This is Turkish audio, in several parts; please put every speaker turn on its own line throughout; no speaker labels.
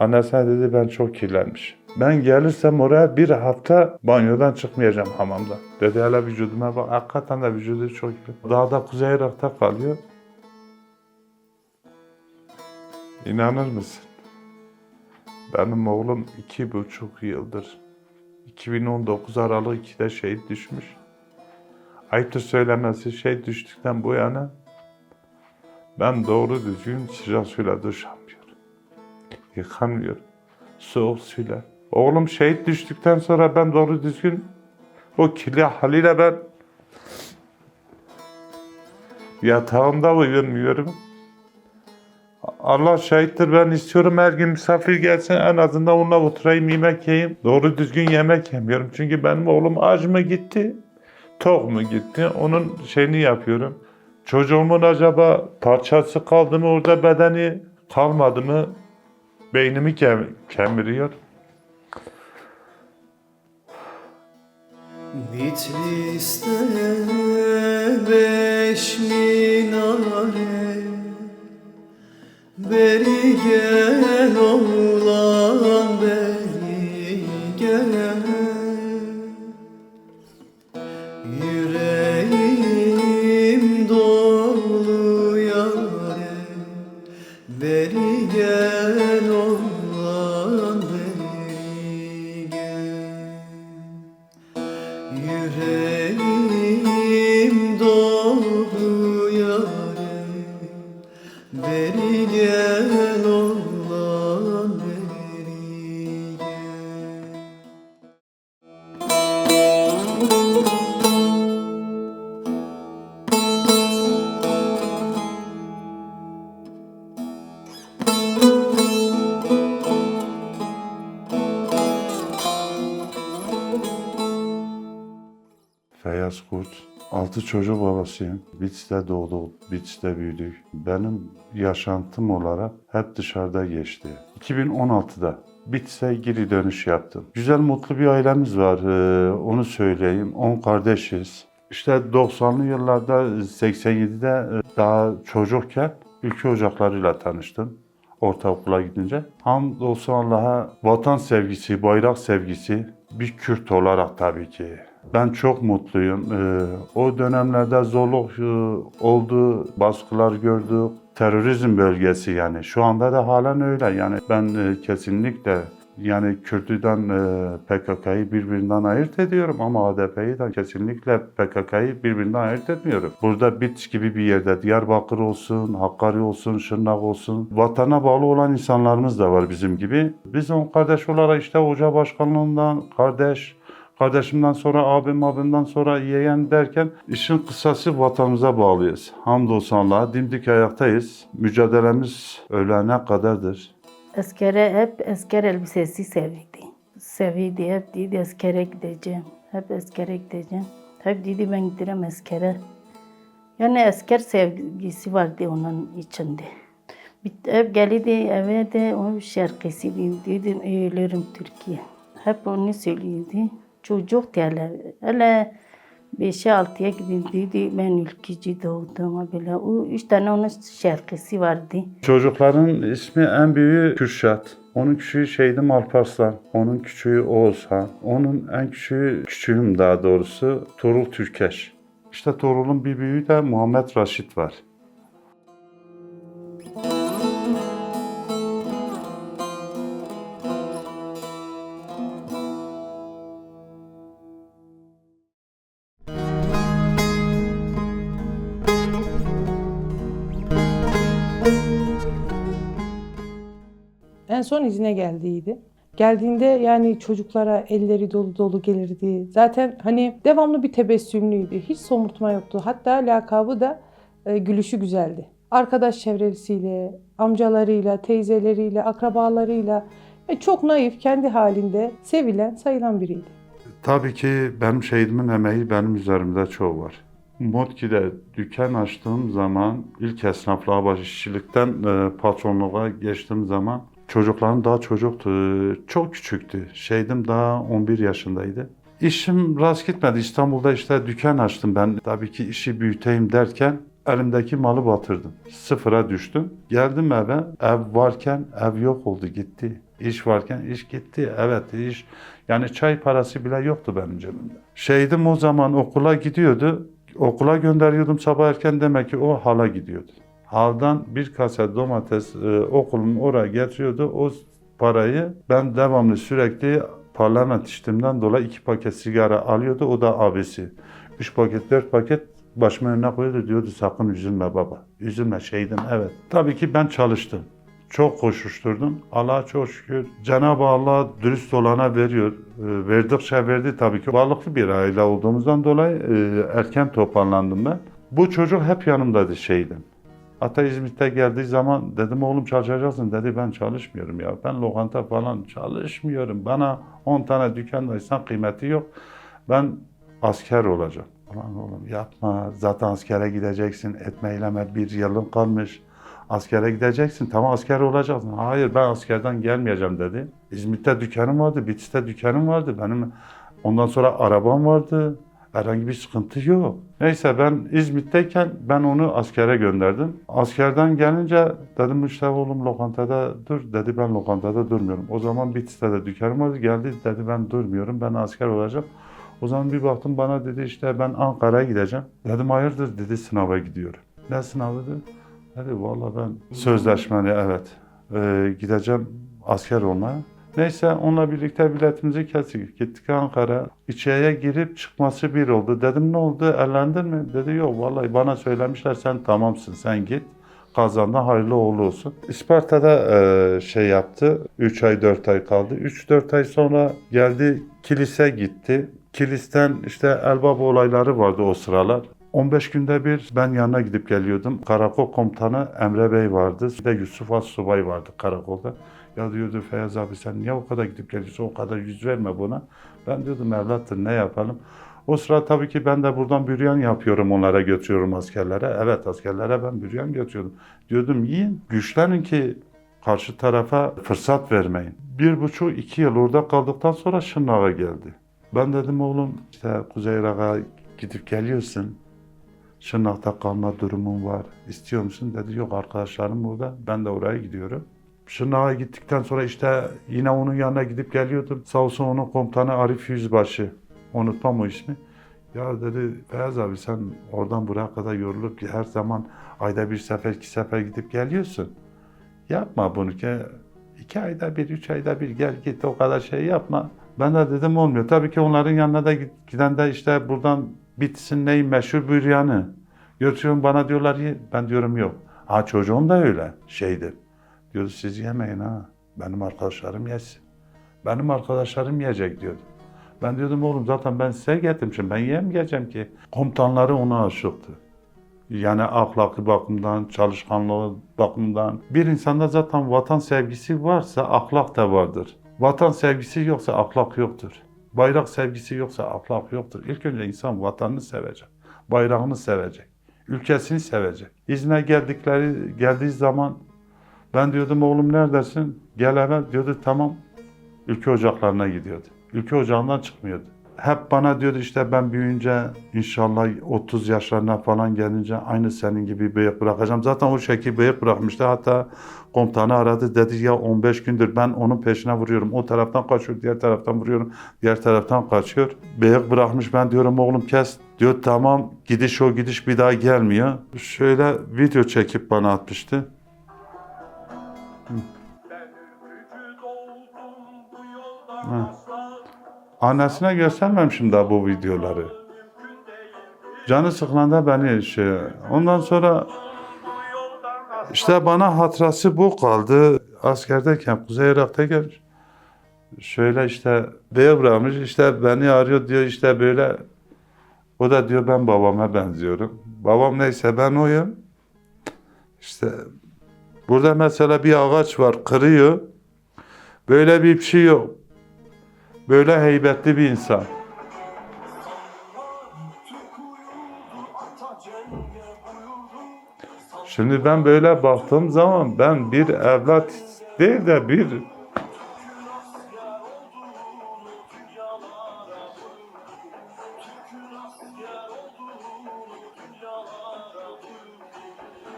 Annesine dedi ben çok kirlenmiş. Ben gelirsem oraya bir hafta banyodan çıkmayacağım hamamda. Dedi hele vücuduma bak. Hakikaten de vücudu çok iyi. Dağda Kuzey Irak'ta kalıyor. İnanır mısın? Benim oğlum iki buçuk yıldır 2019 Aralık 2'de şehit düşmüş. Ayıptır söylemesi şey düştükten bu yana ben doğru düzgün sıcak suyla duş Yıkanmıyorum. Soğuk suyla. Oğlum şehit düştükten sonra ben doğru düzgün o kirli haliyle ben yatağımda uyumuyorum. Allah şahittir ben istiyorum her gün misafir gelsin en azından onunla oturayım yemek yiyeyim. Doğru düzgün yemek yemiyorum. Çünkü benim oğlum aç mı gitti, tok mu gitti onun şeyini yapıyorum. Çocuğumun acaba parçası kaldı mı orada bedeni kalmadı mı beynimi kem- kemiriyor.
Bitlis'te beş minare Beri gel oğlan beri gel Beri gel oğlan
çocuk babasıyım. Bitlis'te doğduk, Bitlis'te büyüdük. Benim yaşantım olarak hep dışarıda geçti. 2016'da Bitlis'e geri dönüş yaptım. Güzel mutlu bir ailemiz var, ee, onu söyleyeyim. 10 kardeşiz. İşte 90'lı yıllarda 87'de e, daha çocukken ülke ocaklarıyla tanıştım ortaokula gidince. Hamdolsun Allah'a vatan sevgisi, bayrak sevgisi bir Kürt olarak tabii ki. Ben çok mutluyum. Ee, o dönemlerde zorluk e, oldu, baskılar gördük. Terörizm bölgesi yani. Şu anda da halen öyle. Yani ben e, kesinlikle yani Kürt'üden e, PKK'yı birbirinden ayırt ediyorum ama HDP'yi de kesinlikle PKK'yı birbirinden ayırt etmiyorum. Burada Bitlis gibi bir yerde Diyarbakır olsun, Hakkari olsun, Şırnak olsun vatana bağlı olan insanlarımız da var bizim gibi. Biz on kardeş olarak işte hoca başkanlığından kardeş, kardeşimden sonra abim, abimden sonra yeğen derken işin kısası vatanımıza bağlıyız. Hamdolsun Allah'a dimdik ayaktayız. Mücadelemiz ölene kadardır.
Askere hep asker elbisesi sevdi. Sevdi hep dedi askere gideceğim. Hep askere gideceğim. Hep dedi ben giderim askere. Yani asker sevgisi vardı onun içinde. Hep geldi eve de o şarkısı dedim ölürüm Türkiye. Hep onu söylüyordu. Çocuk hele. Hele 5'e 6'ya gidildi ben ülkücü doğdum böyle. O üç tane onun şarkısı vardı.
Çocukların ismi en büyüğü Kürşat. Onun küçüğü Şehidim Alparslan. Onun küçüğü Oğuzhan. Onun en küçüğü, küçüğüm daha doğrusu Tuğrul Türkeş. İşte Tuğrul'un bir büyüğü de Muhammed Raşit var.
Son izine geldiydi. Geldiğinde yani çocuklara elleri dolu dolu gelirdi. Zaten hani devamlı bir tebessümlüydü. Hiç somurtma yoktu. Hatta lakabı da e, gülüşü güzeldi. Arkadaş çevresiyle, amcalarıyla, teyzeleriyle, akrabalarıyla e, çok naif, kendi halinde sevilen, sayılan biriydi.
Tabii ki benim şehidimin emeği benim üzerimde çok var. Motki'de dükkan açtığım zaman ilk esnaflığa baş işçilikten e, patronluğa geçtiğim zaman çocuklarım daha çocuktu, çok küçüktü. Şeydim daha 11 yaşındaydı. İşim rast gitmedi. İstanbul'da işte dükkan açtım ben. Tabii ki işi büyüteyim derken elimdeki malı batırdım. Sıfıra düştüm. Geldim eve. Ev varken ev yok oldu gitti. İş varken iş gitti. Evet iş yani çay parası bile yoktu benim cebimde. Şeydim o zaman okula gidiyordu. Okula gönderiyordum sabah erken demek ki o hala gidiyordu. Haldan bir kase domates e, okulun oraya getiriyordu. O parayı ben devamlı sürekli parlament içtiğimden dolayı iki paket sigara alıyordu. O da abisi. Üç paket, dört paket başımın önüne koyuyordu. Diyordu sakın üzülme baba. Üzülme şeydim evet. Tabii ki ben çalıştım. Çok koşuşturdum. Allah'a çok şükür. Cenab-ı Allah dürüst olana veriyor. E, verdikçe verdi tabii ki. Varlıklı bir aile olduğumuzdan dolayı e, erken toparlandım ben. Bu çocuk hep yanımdaydı şeydim. Hatta İzmit'te geldiği zaman dedim oğlum çalışacaksın dedi ben çalışmıyorum ya. Ben lokanta falan çalışmıyorum. Bana 10 tane dükkandaysan kıymeti yok. Ben asker olacağım. Ulan oğlum yapma zaten askere gideceksin etme eyleme bir yılın kalmış. Askere gideceksin tamam asker olacaksın. Hayır ben askerden gelmeyeceğim dedi. İzmit'te dükkanım vardı, Bitlis'te dükkanım vardı. Benim ondan sonra arabam vardı. Herhangi bir sıkıntı yok. Neyse ben İzmit'teyken ben onu askere gönderdim. Askerden gelince dedim işte oğlum lokantada dur. Dedi ben lokantada durmuyorum. O zaman Bitlis'te de dükkanım vardı. Geldi dedi ben durmuyorum. Ben asker olacağım. O zaman bir baktım bana dedi işte ben Ankara'ya gideceğim. Dedim hayırdır dedi sınava gidiyorum. Ne sınavıdır? Dedi vallahi ben sözleşmeli evet. Ee, gideceğim asker olmaya. Neyse onunla birlikte biletimizi kestik. Gittik Ankara. İçeriye girip çıkması bir oldu. Dedim ne oldu? Evlendin mi? Dedi yok vallahi bana söylemişler sen tamamsın sen git. Kazandın hayırlı uğurlu olsun. İsparta'da e, şey yaptı. 3 ay 4 ay kaldı. 3-4 ay sonra geldi kilise gitti. Kilisten işte Elbaba olayları vardı o sıralar. 15 günde bir ben yanına gidip geliyordum. Karakol komutanı Emre Bey vardı. Bir de Yusuf Assubay vardı karakolda. Ya diyordu Feyyaz abi sen niye o kadar gidip geliyorsun o kadar yüz verme buna. Ben diyordum evlattır ne yapalım. O sıra tabii ki ben de buradan büryan yapıyorum onlara götürüyorum askerlere. Evet askerlere ben büryan götürüyordum. Diyordum yiyin güçlenin ki karşı tarafa fırsat vermeyin. Bir buçuk iki yıl orada kaldıktan sonra Şırnak'a geldi. Ben dedim oğlum işte Kuzey Irak'a gidip geliyorsun. Şırnak'ta kalma durumun var. İstiyor musun? Dedi yok arkadaşlarım burada. Ben de oraya gidiyorum. Şırnak'a gittikten sonra işte yine onun yanına gidip geliyordum. Sağ olsun onun komutanı Arif Yüzbaşı. Unutmam o ismi. Ya dedi Beyaz abi sen oradan buraya kadar yorulup her zaman ayda bir sefer iki sefer gidip geliyorsun. Yapma bunu ki iki ayda bir, üç ayda bir gel git o kadar şey yapma. Ben de dedim olmuyor. Tabii ki onların yanına da giden de işte buradan bitsin neyin meşhur büryanı. Götürüyorum bana diyorlar ye. Ben diyorum yok. Ha çocuğum da öyle şeydir. Diyordu siz yemeyin ha. Benim arkadaşlarım yesin. Benim arkadaşlarım yiyecek diyordu. Ben diyordum oğlum zaten ben size getirmişim. Ben yemeyeceğim ki. Komutanları ona aşıktı. Yani ahlaklı bakımdan, çalışkanlığı bakımından. Bir insanda zaten vatan sevgisi varsa ahlak da vardır. Vatan sevgisi yoksa ahlak yoktur. Bayrak sevgisi yoksa ahlak yoktur. İlk önce insan vatanını sevecek. Bayrağını sevecek. Ülkesini sevecek. İzne geldikleri geldiği zaman ben diyordum oğlum neredesin? Gel eve. Diyordu tamam. Ülke ocaklarına gidiyordu. Ülke ocağından çıkmıyordu. Hep bana diyordu işte ben büyüyünce inşallah 30 yaşlarına falan gelince aynı senin gibi bıyık bırakacağım. Zaten o şekil bıyık bırakmıştı. Hatta komutanı aradı dedi ya 15 gündür ben onun peşine vuruyorum. O taraftan kaçıyor, diğer taraftan vuruyorum. Diğer taraftan kaçıyor. Bıyık bırakmış ben diyorum oğlum kes. Diyor tamam gidiş o gidiş bir daha gelmiyor. Şöyle video çekip bana atmıştı. Ha. Annesine göstermemişim daha bu videoları. Canı sıkılanda beni şey... Ondan sonra işte bana hatırası bu kaldı. Askerdeyken Kuzey Irak'tayken şöyle işte beye bırakmış işte beni arıyor diyor işte böyle o da diyor ben babama benziyorum. Babam neyse ben oyum. İşte burada mesela bir ağaç var kırıyor. Böyle bir şey yok. Böyle heybetli bir insan. Şimdi ben böyle baktığım zaman ben bir evlat değil de bir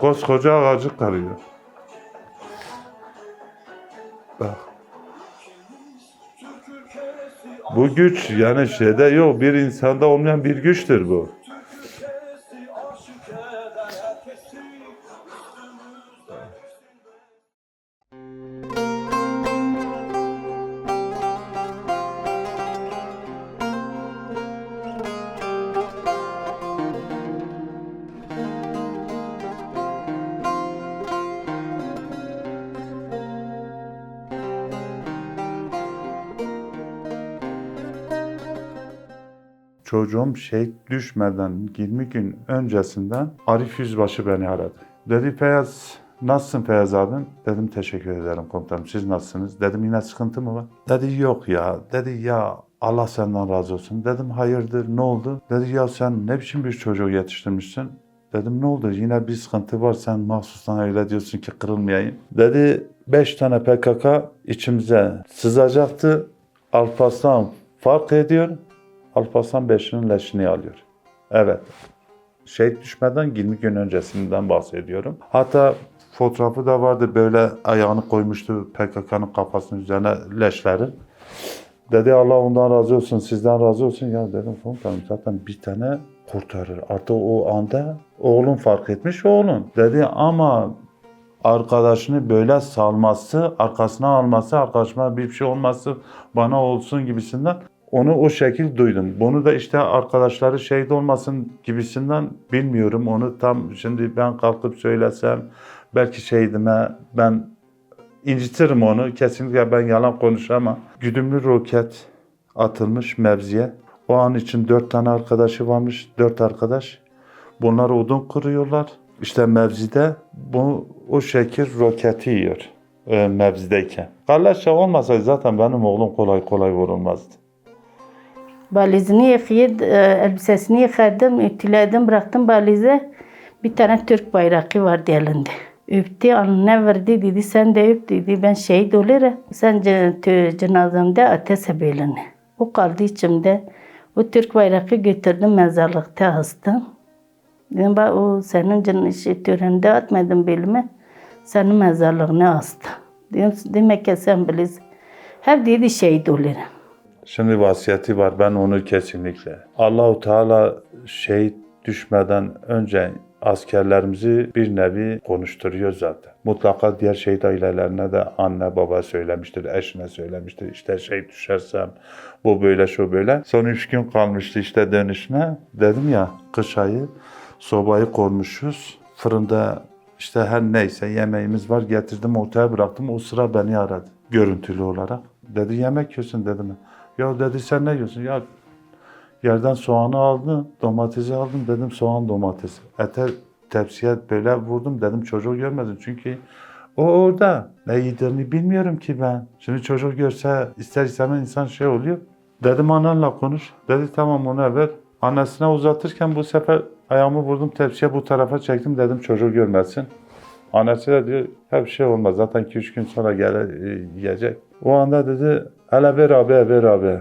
koskoca ağacı karıyor. Bak. Bu güç yani şeyde yok. Bir insanda olmayan bir güçtür bu. Çocuğum şehit düşmeden 20 gün öncesinden Arif Yüzbaşı beni aradı. Dedi Feyyaz nasılsın Feyyaz abim? Dedim teşekkür ederim komutanım siz nasılsınız? Dedim yine sıkıntı mı var? Dedi yok ya. Dedi ya Allah senden razı olsun. Dedim hayırdır ne oldu? Dedi ya sen ne biçim bir çocuğu yetiştirmişsin? Dedim ne oldu yine bir sıkıntı var sen mahsustan öyle diyorsun ki kırılmayayım. Dedi 5 tane PKK içimize sızacaktı. Alparslan fark ediyor. Alparslan Beşir'in leşini alıyor. Evet. Şehit düşmeden 20 gün öncesinden bahsediyorum. Hatta fotoğrafı da vardı böyle ayağını koymuştu PKK'nın kafasının üzerine leşleri. Dedi Allah ondan razı olsun, sizden razı olsun. Ya dedim komutanım zaten bir tane kurtarır. Artık o anda oğlum fark etmiş oğlum. Dedi ama arkadaşını böyle salması, arkasına alması, arkadaşıma bir şey olması bana olsun gibisinden onu o şekil duydum. Bunu da işte arkadaşları şehit olmasın gibisinden bilmiyorum. Onu tam şimdi ben kalkıp söylesem belki şehidime ben incitirim onu. Kesinlikle ben yalan konuşamam. Güdümlü roket atılmış mevziye. O an için dört tane arkadaşı varmış. Dört arkadaş. Bunlar odun kuruyorlar. İşte mevzide bu o şekil roketi yiyor e, mevzideyken. Kardeşçe olmasaydı zaten benim oğlum kolay kolay vurulmazdı.
Valizini yıkayıp, e, elbisesini yıkadım, ütüledim, bıraktım valize. Bir tane Türk bayrağı vardı elinde. Öptü, alnına verdi, dedi sen de öp dedi. Ben şehit olurum. Sen cenazemde ateş belini. O kaldı içimde. O Türk bayrağı götürdüm mezarlıkta astım. Dedim ben o senin işi törende atmadım belime. Senin mezarlığına astım. Dedim, demek ki sen bilirsin. Hep dedi şehit olurum.
Şimdi vasiyeti var. Ben onu kesinlikle. Allahu Teala şehit düşmeden önce askerlerimizi bir nevi konuşturuyor zaten. Mutlaka diğer şehit ailelerine de anne baba söylemiştir, eşine söylemiştir. İşte şehit düşersem bu böyle şu böyle. Son üç gün kalmıştı işte dönüşüne. Dedim ya kış ayı sobayı kormuşuz. Fırında işte her neyse yemeğimiz var getirdim ortaya bıraktım. O sıra beni aradı görüntülü olarak. Dedi yemek yiyorsun dedim. Ya dedi sen ne yiyorsun? Ya yerden soğanı aldım, domatesi aldım dedim soğan domates. Ete tepsiye böyle vurdum dedim çocuğu görmedim çünkü o orada. Ne yediğini bilmiyorum ki ben. Şimdi çocuk görse ister istemez insan şey oluyor. Dedim ananla konuş. Dedi tamam ona ver. Annesine uzatırken bu sefer ayağımı vurdum tepsiye bu tarafa çektim dedim çocuğu görmesin. Annesi de diyor hep şey olmaz zaten 2-3 gün sonra gelir e, yiyecek. O anda dedi hele ver abi ver abi.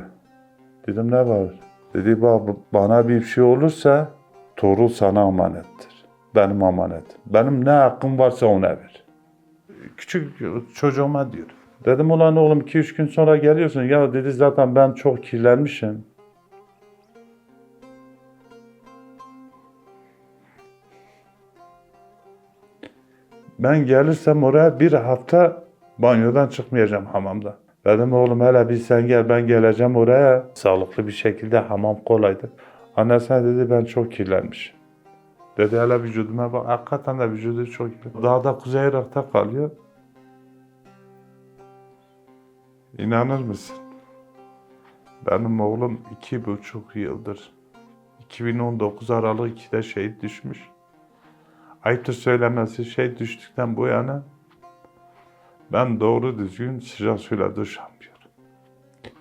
Dedim ne var? Dedi bak bana bir şey olursa torul sana amanettir. Benim amanet. Benim ne hakkım varsa ona ver. Küçük çocuğuma diyor. Dedim ulan oğlum 2-3 gün sonra geliyorsun. Ya dedi zaten ben çok kirlenmişim. Ben gelirsem oraya bir hafta banyodan çıkmayacağım hamamda. Dedim oğlum hele bir sen gel ben geleceğim oraya. Sağlıklı bir şekilde hamam kolaydı. Annesine dedi ben çok kirlenmişim. Dedi hele vücuduma bak. Hakikaten de vücudu çok kirli. Dağda Kuzey Irak'ta kalıyor. İnanır mısın? Benim oğlum iki buçuk yıldır 2019 Aralık 2'de şehit düşmüş. Ayıptır söylemesi şey düştükten bu yana ben doğru düzgün sıcak suyla duş almıyorum.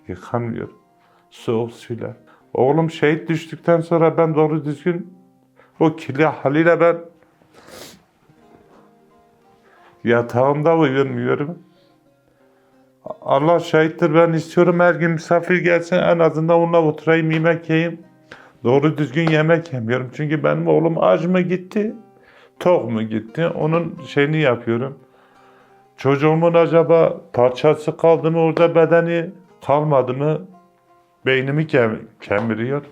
Yıkanmıyorum. Soğuk suyla. Oğlum şehit düştükten sonra ben doğru düzgün o kirli haliyle ben yatağımda uyumuyorum. Allah şahittir ben istiyorum her gün misafir gelsin en azından onunla oturayım yemek yiyeyim. Doğru düzgün yemek yemiyorum. Çünkü benim oğlum aç mı gitti, tok mu gitti onun şeyini yapıyorum. Çocuğumun acaba parçası kaldı mı? Orada bedeni kalmadı mı? Beynimi kem- kemiriyor.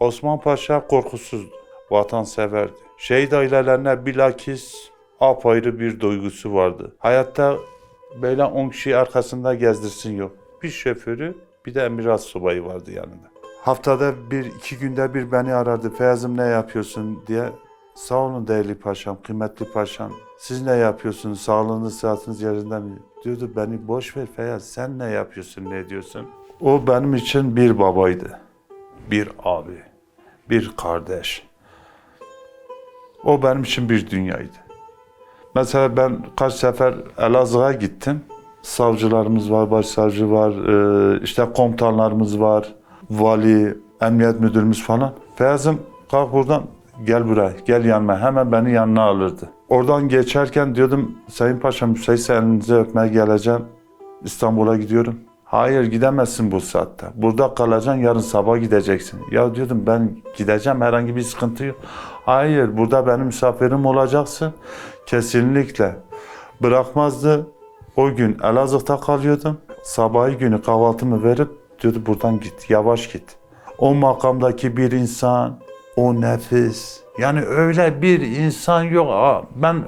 Osman Paşa korkusuzdu, vatanseverdi. Şehit ailelerine bilakis apayrı bir duygusu vardı. Hayatta böyle 10 kişi arkasında gezdirsin yok. Bir şoförü bir de emirat subayı vardı yanında. Haftada bir, iki günde bir beni arardı. Feyyaz'ım ne yapıyorsun diye. Sağ olun değerli paşam, kıymetli paşam. Siz ne yapıyorsunuz? Sağlığınız, sıhhatiniz yerinde mi? Diyordu beni boş ver Feyyaz. Sen ne yapıyorsun, ne diyorsun? O benim için bir babaydı. Bir abi bir kardeş. O benim için bir dünyaydı. Mesela ben kaç sefer Elazığ'a gittim. Savcılarımız var, başsavcı var, e, işte komutanlarımız var, vali, emniyet müdürümüz falan. Feyyaz'ım kalk buradan gel buraya, gel yanıma. Hemen beni yanına alırdı. Oradan geçerken diyordum Sayın Paşa müsaitse elinizi öpmeye geleceğim. İstanbul'a gidiyorum. Hayır gidemezsin bu saatte. Burada kalacaksın yarın sabah gideceksin. Ya diyordum ben gideceğim herhangi bir sıkıntı yok. Hayır burada benim misafirim olacaksın. Kesinlikle. Bırakmazdı. O gün Elazığ'da kalıyordum. Sabahı günü kahvaltımı verip diyordu buradan git yavaş git. O makamdaki bir insan, o nefis. Yani öyle bir insan yok. Ben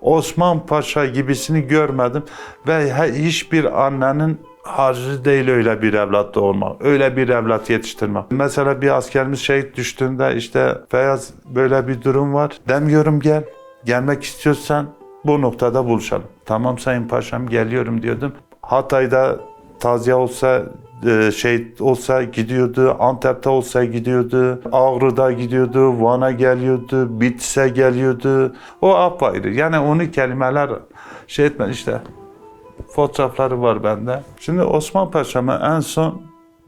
Osman Paşa gibisini görmedim ve hiçbir annenin harcı değil öyle bir evlat doğurmak, öyle bir evlat yetiştirmek. Mesela bir askerimiz şehit düştüğünde işte Feyyaz böyle bir durum var. Demiyorum gel, gelmek istiyorsan bu noktada buluşalım. Tamam Sayın Paşam geliyorum diyordum. Hatay'da taziye olsa e, şey olsa gidiyordu, Antep'te olsa gidiyordu, Ağrı'da gidiyordu, Van'a geliyordu, Bitlis'e geliyordu. O apayrı. Yani onu kelimeler şey etmedi işte. Fotoğrafları var bende. Şimdi Osman Paşa'mı en son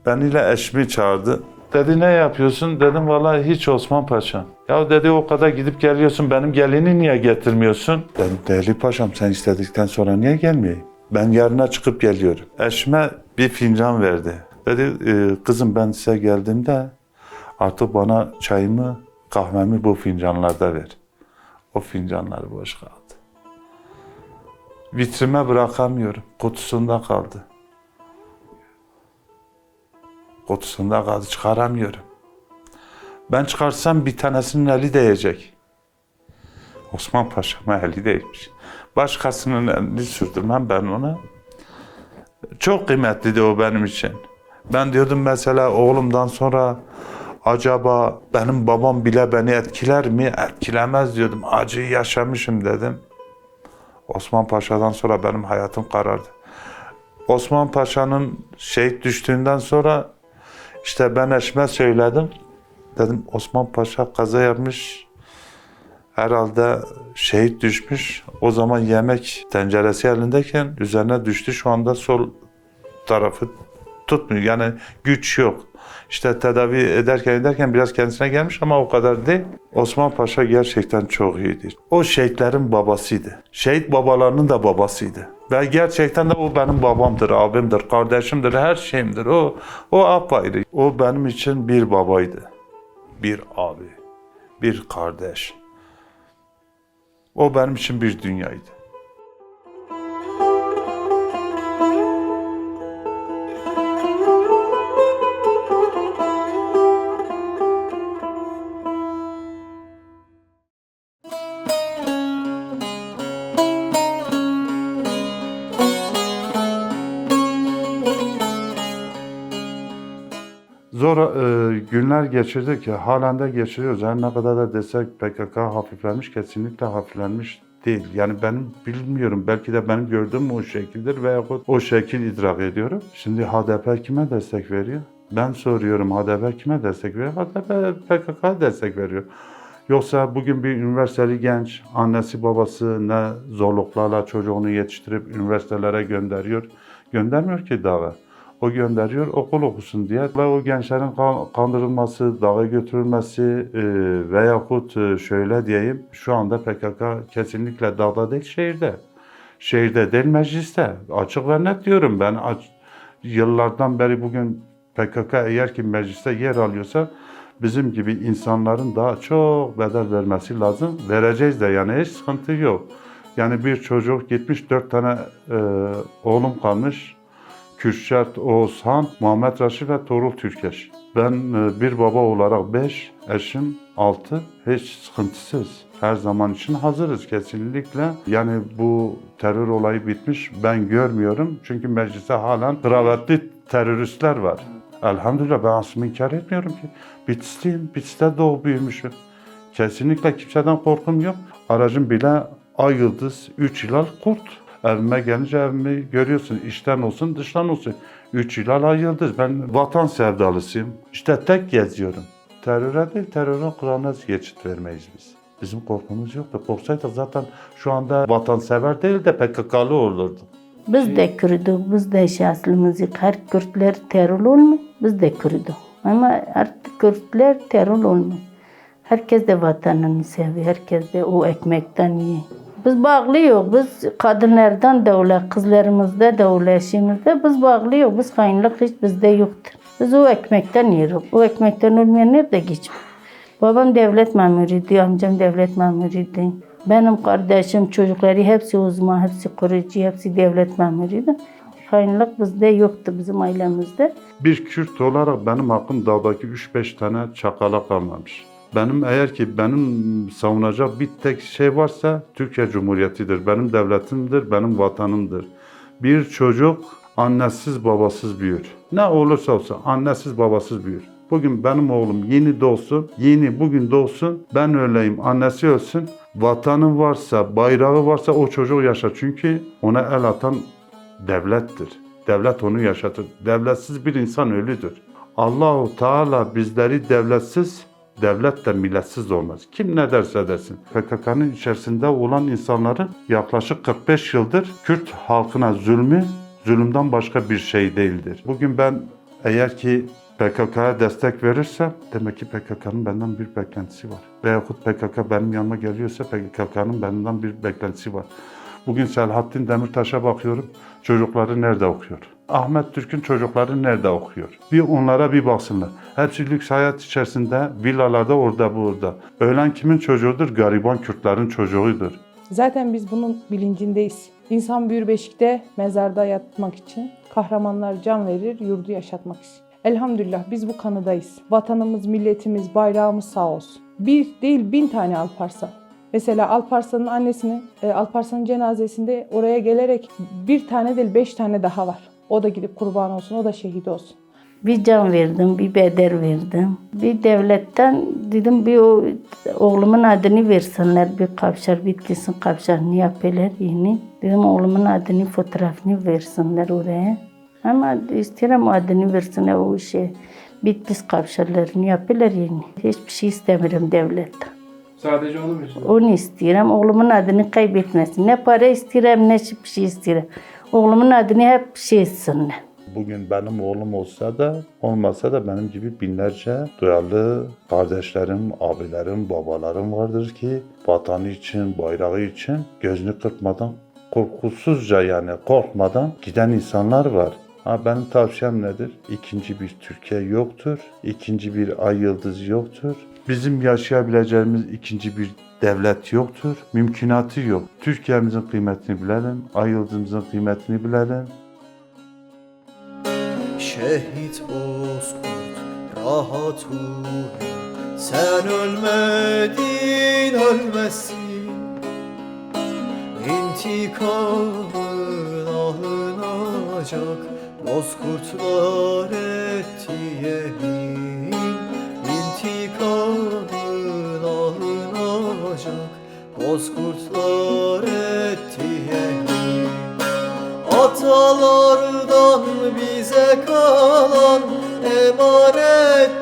beniyle eşimi çağırdı. Dedi ne yapıyorsun? Dedim vallahi hiç Osman Paşa. Ya dedi o kadar gidip geliyorsun benim gelini niye getirmiyorsun? Dedim değerli paşam sen istedikten sonra niye gelmeyeyim? Ben yarına çıkıp geliyorum. Eşime bir fincan verdi. Dedi "E, kızım ben size geldiğimde artık bana çayımı kahvemi bu fincanlarda ver. O fincanlar boş kaldı. Vitrime bırakamıyorum. Kutusunda kaldı. Kutusunda kaldı. Çıkaramıyorum. Ben çıkarsam bir tanesinin eli değecek. Osman Paşa'ma eli değmiş. Başkasının elini sürdürmem ben ona. Çok kıymetliydi o benim için. Ben diyordum mesela oğlumdan sonra acaba benim babam bile beni etkiler mi? Etkilemez diyordum. Acıyı yaşamışım dedim. Osman Paşa'dan sonra benim hayatım karardı. Osman Paşa'nın şehit düştüğünden sonra işte ben eşime söyledim. Dedim Osman Paşa kaza yapmış. Herhalde şehit düşmüş. O zaman yemek tenceresi elindeyken üzerine düştü. Şu anda sol tarafı tutmuyor. Yani güç yok. İşte tedavi ederken ederken biraz kendisine gelmiş ama o kadar değil. Osman Paşa gerçekten çok iyiydi. O şehitlerin babasıydı. Şehit babalarının da babasıydı. Ve gerçekten de o benim babamdır, abimdir, kardeşimdir, her şeyimdir. O, o apayrı. O benim için bir babaydı. Bir abi, bir kardeş. O benim için bir dünyaydı. Günler geçirdik ya, halen de geçiriyoruz. Her ne kadar da desek PKK hafiflenmiş, kesinlikle hafiflenmiş değil. Yani benim bilmiyorum, belki de benim gördüğüm o şekildir veya o şekil idrak ediyorum. Şimdi HDP kime destek veriyor? Ben soruyorum HDP kime destek veriyor? HDP PKK destek veriyor. Yoksa bugün bir üniversiteli genç, annesi babası ne zorluklarla çocuğunu yetiştirip üniversitelere gönderiyor. Göndermiyor ki dağa. O gönderiyor okul okusun diye. Ve o gençlerin kan- kandırılması, dağa götürülmesi e, veyahut e, şöyle diyeyim şu anda PKK kesinlikle dağda değil şehirde. şehirde değil mecliste. Açık ve net diyorum ben. Aç- yıllardan beri bugün PKK eğer ki mecliste yer alıyorsa bizim gibi insanların daha çok bedel vermesi lazım. Vereceğiz de yani hiç sıkıntı yok. Yani bir çocuk gitmiş dört tane e, oğlum kalmış. Kürşat, Oğuzhan, Muhammed Raşit ve Tuğrul Türkeş. Ben e, bir baba olarak beş, eşim altı, hiç sıkıntısız. Her zaman için hazırız kesinlikle. Yani bu terör olayı bitmiş ben görmüyorum. Çünkü mecliste halen kravatlı teröristler var. Elhamdülillah ben aslında inkar etmiyorum ki. Bitsliyim, Bitlis'te doğup büyümüşüm. Kesinlikle kimseden korkum yok. Aracım bile ay yıldız, üç hilal kurt. Evime gelince evimi görüyorsun. İçten olsun, dıştan olsun. Üç hilal ay yıldız. Ben vatan sevdalısıyım. İşte tek geziyorum. Teröre değil, terörün Kur'an'a geçit vermeyiz biz. Bizim korkumuz yoktu. Korksaydık zaten şu anda vatansever değil de PKK'lı olurdu.
Biz de Kürdük, biz de şahsımız her Kürtler terör olmuyor, biz de Kürdük. Ama artık Kürtler terör olmuyor. Herkes de vatanını seviyor, herkes de o ekmekten yiyor. Biz bağlıyız, biz kadınlardan da öyle, kızlarımızda da öyle, eşimizde biz bağlıyız, biz hainlik hiç bizde yoktur. Biz o ekmekten yiyoruz, o ekmekten olmayan nerede geçmiyor. Babam devlet memuruydu, amcam devlet memuruydu. Benim kardeşim, çocukları hepsi uzman, hepsi kurucu, hepsi devlet memuruydu. Hainlik bizde yoktu bizim ailemizde.
Bir Kürt olarak benim hakkım dağdaki 3-5 tane çakala kalmamış. Benim eğer ki benim savunacak bir tek şey varsa Türkiye Cumhuriyeti'dir. Benim devletimdir, benim vatanımdır. Bir çocuk annesiz babasız büyür. Ne olursa olsun annesiz babasız büyür. Bugün benim oğlum yeni doğsun, yeni bugün doğsun, ben öyleyim, annesi ölsün. Vatanı varsa, bayrağı varsa o çocuk yaşar. Çünkü ona el atan devlettir. Devlet onu yaşatır. Devletsiz bir insan ölüdür. Allahu Teala bizleri devletsiz, devlet de milletsiz olmaz. Kim ne derse desin. PKK'nın içerisinde olan insanların yaklaşık 45 yıldır Kürt halkına zulmü, zulümden başka bir şey değildir. Bugün ben eğer ki PKK'ya destek verirsem demek ki PKK'nın benden bir beklentisi var. Veyahut PKK benim yanıma geliyorsa PKK'nın benden bir beklentisi var. Bugün Selahattin Demirtaş'a bakıyorum. Çocukları nerede okuyor? Ahmet Türk'ün çocukları nerede okuyor? Bir onlara bir baksınlar. Hepsi lüks hayat içerisinde, villalarda orada burada. Ölen kimin çocuğudur? Gariban Kürtlerin çocuğudur.
Zaten biz bunun bilincindeyiz. İnsan büyür beşikte mezarda yatmak için, kahramanlar can verir yurdu yaşatmak için. Elhamdülillah biz bu kanıdayız. Vatanımız, milletimiz, bayrağımız sağ olsun. Bir değil bin tane Alparslan. Mesela Alparslan'ın annesinin, e, Alparslan'ın cenazesinde oraya gelerek bir tane değil beş tane daha var. O da gidip kurban olsun, o da şehit olsun.
Bir can verdim, bir bedel verdim. Bir devletten dedim bir o, oğlumun adını versinler. Bir kavşar bitkisin kavşarını yapıyorlar yeni. Dedim oğlumun adını fotoğrafını versinler oraya. Ama isterim adını versinler o şey. Bitkiz kavşarlarını yapıyorlar yeni. Hiçbir şey istemiyorum devletten.
Sadece onu mu istiyorsun?
Onu istiyorum. Oğlumun adını kaybetmesin. Ne para istiyorum ne hiçbir şey istiyorum. Oğlumun adını hep şey etsinler.
Bugün benim oğlum olsa da olmasa da benim gibi binlerce duyarlı kardeşlerim, abilerim, babalarım vardır ki vatanı için, bayrağı için gözünü kırpmadan, korkusuzca yani korkmadan giden insanlar var. Ha benim tavsiyem nedir? İkinci bir Türkiye yoktur. ikinci bir ay yıldız yoktur. Bizim yaşayabileceğimiz ikinci bir devlet yoktur. Mümkünatı yok. Türkiye'mizin kıymetini bilelim. Ay yıldızımızın kıymetini bilelim.
Şehit bozkurt rahat uyu Sen ölmedin ölmesin İntikamın alınacak Bozkurtlar etti Bozkurtlar etti Atalardan bize kalan emanettir